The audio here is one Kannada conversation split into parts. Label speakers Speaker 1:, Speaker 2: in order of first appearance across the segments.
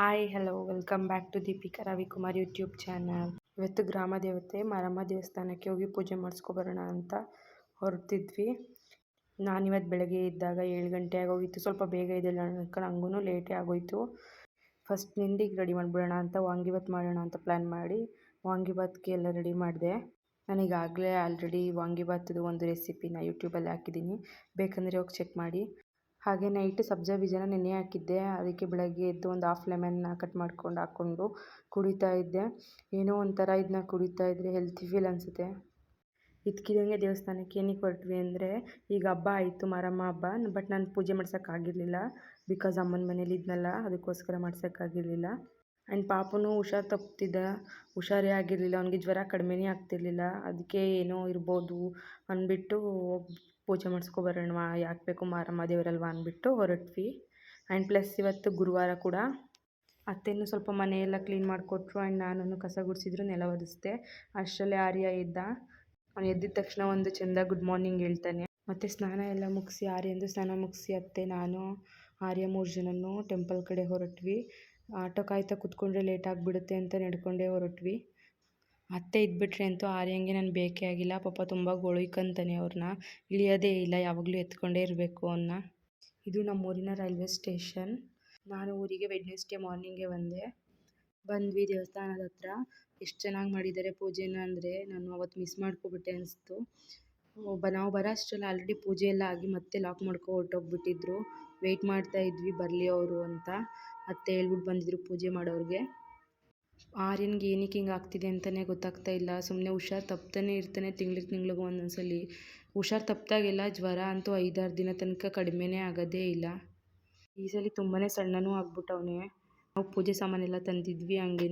Speaker 1: Hi hello welcome back to Deepika Ravikumar YouTube channel ಇವತ್ತು ಗ್ರಾಮ ದೇವತೆ ಮಾರಮ್ಮ ದೇವಸ್ಥಾನಕ್ಕೆ ಹೋಗಿ ಪೂಜೆ ಮಾಡಿಸ್ಕೊಬರೋಣ ಅಂತ ಹೊರಟಿದ್ವಿ. ನಾನಿವತ್ತು ಬೆಳಗ್ಗೆ ಇದ್ದಾಗ ಏಳು ಗಂಟೆ ಆಗೋಗಿತ್ತು. ಸ್ವಲ್ಪ ಬೇಗ ಇದೆಲ್ಲ ಹಂಗೂ ಲೇಟೇ ಆಗೋಯಿತು. ಫಸ್ಟ್ ನಿಂದಿಗೆ ರೆಡಿ ಮಾಡಿಬಿಡೋಣ ಅಂತ ವಾಂಗಿಬಾತ್ ಮಾಡೋಣ ಅಂತ ಪ್ಲ್ಯಾನ್ ಮಾಡಿ ವಾಂಗಿಬಾತ್ಗೆ ಎಲ್ಲ ರೆಡಿ ಮಾಡಿದೆ. ನಾನೀಗಾಗಲೇ ಆಲ್ರೆಡಿ ವಾಂಗಿಬಾತದು ಒಂದು ರೆಸಿಪಿನ ಯೂಟ್ಯೂಬಲ್ಲಿ ಹಾಕಿದ್ದೀನಿ. ಬೇಕಂದರೆ ಹೋಗಿ ಚೆಕ್ ಮಾಡಿ. ಹಾಗೆ ನೈಟ್ ಸಬ್ಜಾ ಬೀಜನ ನೆನೆ ಹಾಕಿದ್ದೆ. ಅದಕ್ಕೆ ಬೆಳಗ್ಗೆ ಎದ್ದು ಒಂದು ಹಾಫ್ ಲೆಮನ್ನ ಕಟ್ ಮಾಡ್ಕೊಂಡು ಹಾಕ್ಕೊಂಡು ಕುಡಿತಾ ಇದ್ದೆ. ಏನೋ ಒಂಥರ ಇದನ್ನ ಕುಡಿತಾ ಇದ್ದರೆ ಹೆಲ್ತಿ ಫೀಲ್ ಅನಿಸುತ್ತೆ. ಇದ್ಕಿದಂಗೆ ದೇವಸ್ಥಾನಕ್ಕೆ ಏನಕ್ಕೆ ಹೊರಟ್ವಿ ಅಂದರೆ, ಈಗ ಹಬ್ಬ ಆಯಿತು, ಮಾರಮ್ಮ ಹಬ್ಬ ಬಟ್ ನಾನು ಪೂಜೆ ಮಾಡ್ಸೋಕ್ಕಾಗಿರಲಿಲ್ಲ ಬಿಕಾಸ್ ಅಮ್ಮನ ಮನೇಲಿ ಇದ್ನಲ್ಲ, ಅದಕ್ಕೋಸ್ಕರ ಮಾಡ್ಸೋಕ್ಕಾಗಿರಲಿಲ್ಲ ಆ್ಯಂಡ್ ಪಾಪನೂ ಹುಷಾರು ತಪ್ತಿದ್ದ. ಹುಷಾರೇ ಆಗಿರಲಿಲ್ಲ. ಅವನಿಗೆ ಜ್ವರ ಕಡಿಮೆನೇ ಆಗ್ತಿರ್ಲಿಲ್ಲ. ಅದಕ್ಕೆ ಏನೋ ಇರ್ಬೋದು ಅಂದ್ಬಿಟ್ಟು ಪೂಜೆ ಮಾಡಿಸ್ಕೊಬರೋಣ ಯಾಕೆ ಬೇಕು ಮಾರಮ್ಮ ದೇವರಲ್ವ ಅಂದ್ಬಿಟ್ಟು ಹೊರಟ್ವಿ. ಆ್ಯಂಡ್ ಪ್ಲಸ್ ಇವತ್ತು ಗುರುವಾರ ಕೂಡ ಅತ್ತೆನೂ ಸ್ವಲ್ಪ ಮನೆಯೆಲ್ಲ ಕ್ಲೀನ್ ಮಾಡಿಕೊಟ್ರು ಆ್ಯಂಡ್ ನಾನು ಕಸ ಗುಡಿಸಿದ್ರು ನೆಲ ಒರೆಸ್ದೆ. ಅಷ್ಟರಲ್ಲೇ ಆರ್ಯ ಎದ್ದ. ಅವನು ಎದ್ದಿದ ತಕ್ಷಣ ಒಂದು ಚೆಂದ ಗುಡ್ ಮಾರ್ನಿಂಗ್ ಹೇಳ್ತಾನೆ. ಮತ್ತು ಸ್ನಾನ ಎಲ್ಲ ಮುಗಿಸಿ, ಆರ್ಯಂದು ಸ್ನಾನ ಮುಗಿಸಿ ಅತ್ತೆ, ನಾನು, ಆರ್ಯ ಮೂರು ಜನನೂ ಟೆಂಪಲ್ ಕಡೆ ಹೊರಟ್ವಿ. ಆಟೋ ಕಾಯ್ತಾ ಕೂತ್ಕೊಂಡ್ರೆ ಲೇಟ್ ಆಗಿಬಿಡುತ್ತೆ ಅಂತ ನಡ್ಕೊಂಡೇ ಹೊರಟ್ವಿ. ಅತ್ತೆ ಇದ್ಬಿಟ್ರೆ ಅಂತೂ ಆರ್ಯಂಗೆ ನಾನು ಬೇಕೇ ಆಗಿಲ್ಲ. ಪಾಪ ತುಂಬ ಗೊಳಿಕಂತಾನೆ ಅವ್ರನ್ನ. ಇಳಿಯೋದೇ ಇಲ್ಲ, ಯಾವಾಗಲೂ ಎತ್ಕೊಂಡೇ ಇರಬೇಕು ಅವನ್ನ ಇದು ನಮ್ಮೂರಿನ ರೈಲ್ವೆ ಸ್ಟೇಷನ್. ನಾನು ಊರಿಗೆ ವೆಡ್ನೆಸ್ಡೇ ಮಾರ್ನಿಂಗೇ ಬಂದೆ. ಬಂದ್ವಿ ದೇವಸ್ಥಾನದ ಹತ್ರ. ಎಷ್ಟು ಚೆನ್ನಾಗಿ ಮಾಡಿದ್ದಾರೆ ಪೂಜೆನ ಅಂದರೆ ನಾನು ಅವತ್ತು ಮಿಸ್ ಮಾಡ್ಕೊಬಿಟ್ಟೆ ಅನಿಸ್ತು. ಒಬ್ಬ, ನಾವು ಬರೋ ಅಷ್ಟರಲ್ಲಿ ಆಲ್ರೆಡಿ ಪೂಜೆ ಎಲ್ಲ ಆಗಿ ಮತ್ತೆ ಲಾಕ್ ಮಾಡ್ಕೊ ಹೊರಟೋಗ್ಬಿಟ್ಟಿದ್ರು. ವೆಯ್ಟ್ ಮಾಡ್ತಾ ಇದ್ವಿ ಬರಲಿ ಅವರು ಅಂತ. ಅತ್ತೆ ಹೇಳ್ಬಿಟ್ಟು ಬಂದಿದ್ರು ಪೂಜೆ ಮಾಡೋರಿಗೆ. ಆರ್ಯನ್ಗೆ ಏನಕ್ಕೆ ಹಿಂಗೆ ಆಗ್ತಿದೆ ಅಂತಲೇ ಗೊತ್ತಾಗ್ತಾ ಇಲ್ಲ. ಸುಮ್ಮನೆ ಹುಷಾರು ತಪ್ತಾನೆ ಇರ್ತಾನೆ ತಿಂಗ್ಳಿಗೆ ತಿಂಗ್ಳಿಗೆ ಒಂದೊಂದು ಸಲ ಹುಷಾರು ತಪ್ಪಿದಾಗೆಲ್ಲ ಜ್ವರ ಅಂತೂ ಐದಾರು ದಿನ ತನಕ ಕಡಿಮೆನೇ ಆಗೋದೇ ಇಲ್ಲ. ಈ ಸಲ ತುಂಬಾ ಸಣ್ಣನೂ ಆಗ್ಬಿಟ್ಟವನೆ. ನಾವು ಪೂಜೆ ಸಾಮಾನೆಲ್ಲ ತಂದಿದ್ವಿ ಹಂಗೇ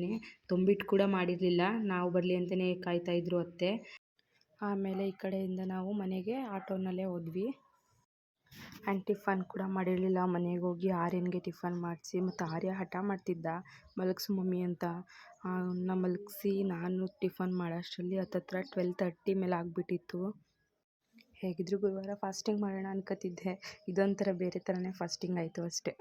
Speaker 1: ತುಂಬಿಟ್ಟು ಕೂಡ ಮಾಡಿರಲಿಲ್ಲ. ನಾವು ಬರಲಿ ಅಂತಲೇ ಕಾಯ್ತಾಯಿದ್ರು ಅತ್ತೆ. ಆಮೇಲೆ ಈ ಕಡೆಯಿಂದ ನಾವು ಮನೆಗೆ ಆಟೋನಲ್ಲೇ ಹೋದ್ವಿ. ಆ್ಯಂಡ್ ಟಿಫನ್ ಕೂಡ ಮಾಡಿರಲಿಲ್ಲ. ಮನೆಗೆ ಹೋಗಿ ಆರ್ಯನ್ಗೆ ಟಿಫನ್ ಮಾಡಿಸಿ ಮತ್ತು ಆರ್ಯ ಹಠ ಮಾಡ್ತಿದ್ದ. ಮಲಗಿಸು ಮಮ್ಮಿ ಅಂತ. ಅವನ್ನ ಮಲಗಿಸಿ, ನಾನು ಟಿಫನ್ ಮಾಡೋಷ್ಟರಲ್ಲಿ ಹತ್ತತ್ರ ಟ್ವೆಲ್ ತರ್ಟಿ ಮೇಲೆ ಆಗಿಬಿಟ್ಟಿತ್ತು. ಹೇಗಿದ್ರು ಗುರುವಾರ ಫಾಸ್ಟಿಂಗ್ ಮಾಡೋಣ ಅನ್ಕೋತಿದ್ದೆ ಇದೊಂಥರ ಬೇರೆ ಥರನೇ ಫಾಸ್ಟಿಂಗ್ ಆಯಿತು ಅಷ್ಟೇ.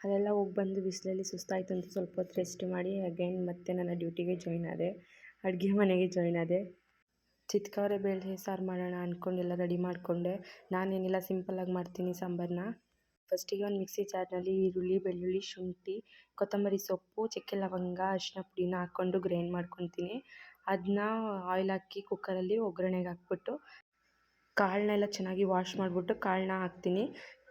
Speaker 1: ಅಲ್ಲೆಲ್ಲ ಹೋಗಿ ಬಂದು ಬಿಸಿಲಲ್ಲಿ ಸುಸ್ತಾಯಿತು ಅಂತ ಸ್ವಲ್ಪ ಹೊತ್ತು ರೆಸ್ಟ್ ಮಾಡಿ ಅಗೈನ್ ಮತ್ತೆ ನನ್ನ ಡ್ಯೂಟಿಗೆ ಜಾಯ್ನ್ ಆದೆ. ಅಡುಗೆ ಮನೆಗೆ ಜಾಯ್ನ್ ಆದೆ. ಚಿತ್ಕವರೆ ಬೇಳೆ ಸಾರು ಮಾಡೋಣ ಅಂದ್ಕೊಂಡೆಲ್ಲ ರೆಡಿ ಮಾಡಿಕೊಂಡೆ. ನಾನೇನಿಲ್ಲ ಸಿಂಪಲ್ಲಾಗಿ ಮಾಡ್ತೀನಿ ಸಾಂಬಾರನ್ನ ಫಸ್ಟಿಗೆ ಒಂದು ಮಿಕ್ಸಿ ಜಾರ್ನಲ್ಲಿ ಈರುಳ್ಳಿ, ಬೆಳ್ಳುಳ್ಳಿ, ಶುಂಠಿ, ಕೊತ್ತಂಬರಿ ಸೊಪ್ಪು, ಚಕ್ಕೆ ಲವಂಗ ಅರಿಶಿನ ಪುಡಿನ ಹಾಕ್ಕೊಂಡು ಗ್ರೈಂಡ್ ಮಾಡ್ಕೊತೀನಿ. ಅದನ್ನ ಆಯಿಲ್ ಹಾಕಿ ಕುಕ್ಕರಲ್ಲಿ ಒಗ್ಗರಣೆಗೆ ಹಾಕ್ಬಿಟ್ಟು ಕಾಳನ್ನೆಲ್ಲ ಚೆನ್ನಾಗಿ ವಾಶ್ ಮಾಡಿಬಿಟ್ಟು ಕಾಳನ್ನ ಹಾಕ್ತೀನಿ.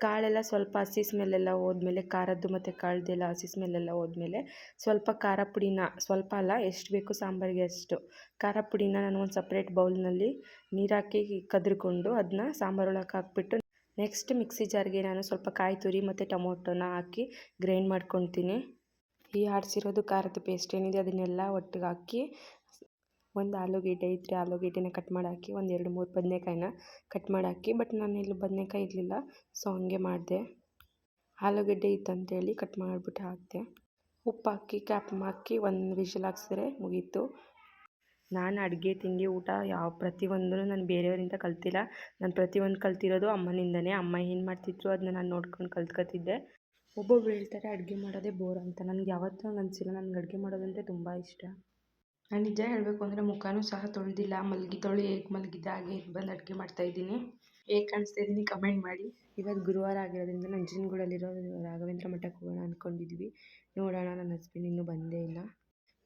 Speaker 1: ಕಾಳೆಲ್ಲ ಸ್ವಲ್ಪ ಹಸಿ ಸ್ಮೆಲ್ಲೆಲ್ಲ ಹೋದ್ಮೇಲೆ, ಖಾರದ್ದು ಮತ್ತು ಕಾಳ್ದೆಲ್ಲ ಹಸಿ ಸ್ಮೆಲ್ಲೆಲ್ಲ ಹೋದ್ಮೇಲೆ ಸ್ವಲ್ಪ ಖಾರ ಪುಡಿನ, ಸ್ವಲ್ಪ ಅಲ್ಲ, ಎಷ್ಟು ಬೇಕು ಸಾಂಬಾರಿಗೆ ಅಷ್ಟು ಖಾರ ಪುಡಿನ ನಾನು ಒಂದು ಸಪ್ರೇಟ್ ಬೌಲ್ನಲ್ಲಿ ನೀರು ಹಾಕಿ ಕದ್ರಿಕೊಂಡು ಅದನ್ನ ಸಾಂಬಾರೊಳಗೆ ಹಾಕ್ಬಿಟ್ಟು ನೆಕ್ಸ್ಟ್ ಮಿಕ್ಸಿ ಜಾರ್ಗೆ ನಾನು ಸ್ವಲ್ಪ ಕಾಯಿ ತುರಿ ಮತ್ತು ಟೊಮೊಟೊನ ಹಾಕಿ ಗ್ರೈಂಡ್ ಮಾಡ್ಕೊತೀನಿ ಈ ಆಡಿಸಿರೋದು ಖಾರದ ಪೇಸ್ಟ್ ಏನಿದೆ ಅದನ್ನೆಲ್ಲ ಒಟ್ಟಿಗೆ ಹಾಕಿ ಒಂದು ಆಲೂಗೆಡ್ಡೆ ಇದ್ದರೆ ಆಲೂಗೆಡ್ಡೆನ ಕಟ್ ಮಾಡಿ ಹಾಕಿ ಒಂದು ಎರಡು ಮೂರು ಬದನೇಕಾಯಿನ ಕಟ್ ಮಾಡಿ ಹಾಕಿ ಬಟ್ ನಾನು ಇಲ್ಲಿ ಬದನೇಕಾಯಿ ಇರಲಿಲ್ಲ ಸೊ ಹಂಗೆ ಮಾಡಿದೆ. ಆಲೂಗೆಡ್ಡೆ ಇತ್ತಂತೇಳಿ ಕಟ್ ಮಾಡಿಬಿಟ್ಟು ಹಾಕಿದೆ. ಉಪ್ಪು ಹಾಕಿ ಕ್ಯಾಪ್ ಹಾಕಿ ಒಂದು ವಿಷಲ್ ಹಾಕ್ಸಿದ್ರೆ ಮುಗೀತು. ನಾನು ಅಡುಗೆ ತಿಂಡಿ ಊಟ ಯಾವ ಪ್ರತಿಯೊಂದೂ ನಾನು ಬೇರೆಯವರಿಂದ ಕಲ್ತಿಲ್ಲ. ನಾನು ಪ್ರತಿಯೊಂದು ಕಲ್ತಿರೋದು ಅಮ್ಮನಿಂದನೇ. ಅಮ್ಮ ಏನು ಮಾಡ್ತಿದ್ರು ಅದನ್ನ ನಾನು ನೋಡ್ಕೊಂಡು ಕಲ್ತ್ಕೊತಿದ್ದೆ. ಒಬ್ಬೊಬ್ರು ಹೇಳ್ತಾರೆ ಅಡುಗೆ ಮಾಡೋದೇ ಬೋರ್ ಅಂತ. ನನಗೆ ಯಾವತ್ತೂ ಹಂಗೆ ಅನಿಸಿಲ್ಲ. ನನಗೆ ಅಡುಗೆ ಮಾಡೋದಂದರೆ ತುಂಬ ಇಷ್ಟ. ನಾನು ನಿಜ ಹೇಳಬೇಕು ಅಂದರೆ ಮುಖನೂ ಸಹ ತೊಳೆದಿಲ್ಲ. ಮಲಗಿದ್ದವಳು ಹೇಗೆ ಮಲಗಿದ್ದೆ ಹಾಗೆ ಹೇಗೆ ಬಂದು ಅಡುಗೆ ಮಾಡ್ತಾಯಿದ್ದೀನಿ ಹೇಗೆ ಕಾಣಿಸ್ತಾ ಇದ್ದೀನಿ ಕಮೆಂಟ್ ಮಾಡಿ. ಇವತ್ತು ಗುರುವಾರ ಆಗಿರೋದ್ರಿಂದ ನಂಜನಗೂಡಲ್ಲಿರೋ ರಾಘವೇಂದ್ರ ಮಠಕ್ಕೆ ಹೋಗೋಣ ಅಂದ್ಕೊಂಡಿದ್ವಿ ನೋಡೋಣ ನನ್ನ ಹಸ್ಬೆಂಡ್ ಇನ್ನೂ ಬಂದೇ ಇಲ್ಲ.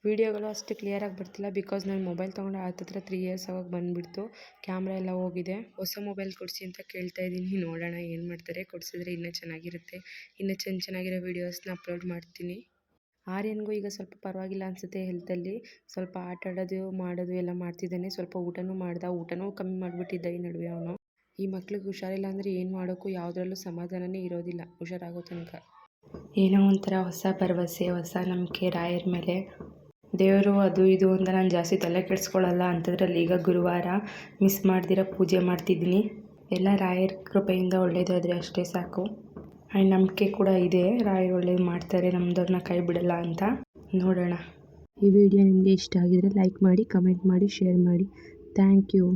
Speaker 1: ವೀಡಿಯೋಗಳು ಅಷ್ಟು ಕ್ಲಿಯರಾಗಿ ಬರ್ತಿಲ್ಲ ಬಿಕಾಸ್ ನಾನು ಮೊಬೈಲ್ ತೊಗೊಂಡು ಹತ್ತತ್ರ ತ್ರೀ ಇಯರ್ಸ್ ಆವಾಗ ಬಂದುಬಿಡ್ತು. ಕ್ಯಾಮ್ರಾ ಎಲ್ಲ ಹೋಗಿದೆ. ಹೊಸ ಮೊಬೈಲ್ ಕೊಡಿಸಿ ಅಂತ ಕೇಳ್ತಾ ಇದ್ದೀನಿ. ನೋಡೋಣ ಏನು ಮಾಡ್ತಾರೆ. ಕೊಡಿಸಿದ್ರೆ ಇನ್ನೂ ಚೆನ್ನಾಗಿರುತ್ತೆ. ಇನ್ನೂ ಚೆನ್ನ ಚೆನ್ನಾಗಿರೋ ವೀಡಿಯೋಸ್ನ ಅಪ್ಲೋಡ್ ಮಾಡ್ತೀನಿ. ಆರ್ಯನ್ಗೂ ಈಗ ಸ್ವಲ್ಪ ಪರವಾಗಿಲ್ಲ ಅನಿಸುತ್ತೆ ಹೆಲ್ತಲ್ಲಿ ಸ್ವಲ್ಪ ಆಟ ಆಡೋದು, ಮಾಡೋದು ಎಲ್ಲ ಮಾಡ್ತಿದ್ದಾನೆ. ಸ್ವಲ್ಪ ಊಟನೂ ಮಾಡ್ದ. ಊಟನೂ ಕಮ್ಮಿ ಮಾಡಿಬಿಟ್ಟಿದ್ದ ಈ ನಡುವೆ ಅವನು. ಈ ಮಕ್ಳಿಗೆ ಹುಷಾರಿಲ್ಲ ಅಂದರೆ ಏನು ಮಾಡೋಕ್ಕೂ ಯಾವುದರಲ್ಲೂ ಸಮಾಧಾನನೇ ಇರೋದಿಲ್ಲ. ಹುಷಾರಾಗೋ ತನಕ. ಏನೋ ಒಂಥರ ಹೊಸ ಭರವಸೆ, ಹೊಸ ನಂಬಿಕೆ ರಾಯರ ಮೇಲೆ ದೇವರು ಅದು ಇದು ಅಂತ ನಾನು ಜಾಸ್ತಿ ತಲೆ ಕೆಡಿಸ್ಕೊಳ್ಳಲ್ಲ ಅಂಥದ್ರಲ್ಲಿ ಈಗ ಗುರುವಾರ ಮಿಸ್ ಮಾಡ್ದಿರೋ ಪೂಜೆ ಮಾಡ್ತಿದ್ದೀನಿ. ಎಲ್ಲ ರಾಯರ ಕೃಪೆಯಿಂದ ಒಳ್ಳೇದಾದರೆ ಅಷ್ಟೇ ಸಾಕು. ಆ್ಯಂಡ್ ನಂಬಿಕೆ ಕೂಡ ಇದೆ, ರಾಯರು ಒಳ್ಳೇದು ಮಾಡ್ತಾರೆ ನಮ್ಮದವ್ರನ್ನ ಕೈ ಬಿಡಲ್ಲ ಅಂತ. ನೋಡೋಣ. ಈ ವಿಡಿಯೋ ನಿಮಗೆ ಇಷ್ಟ ಆಗಿದರೆ ಲೈಕ್ ಮಾಡಿ ಕಮೆಂಟ್ ಮಾಡಿ ಶೇರ್ ಮಾಡಿ. Thank you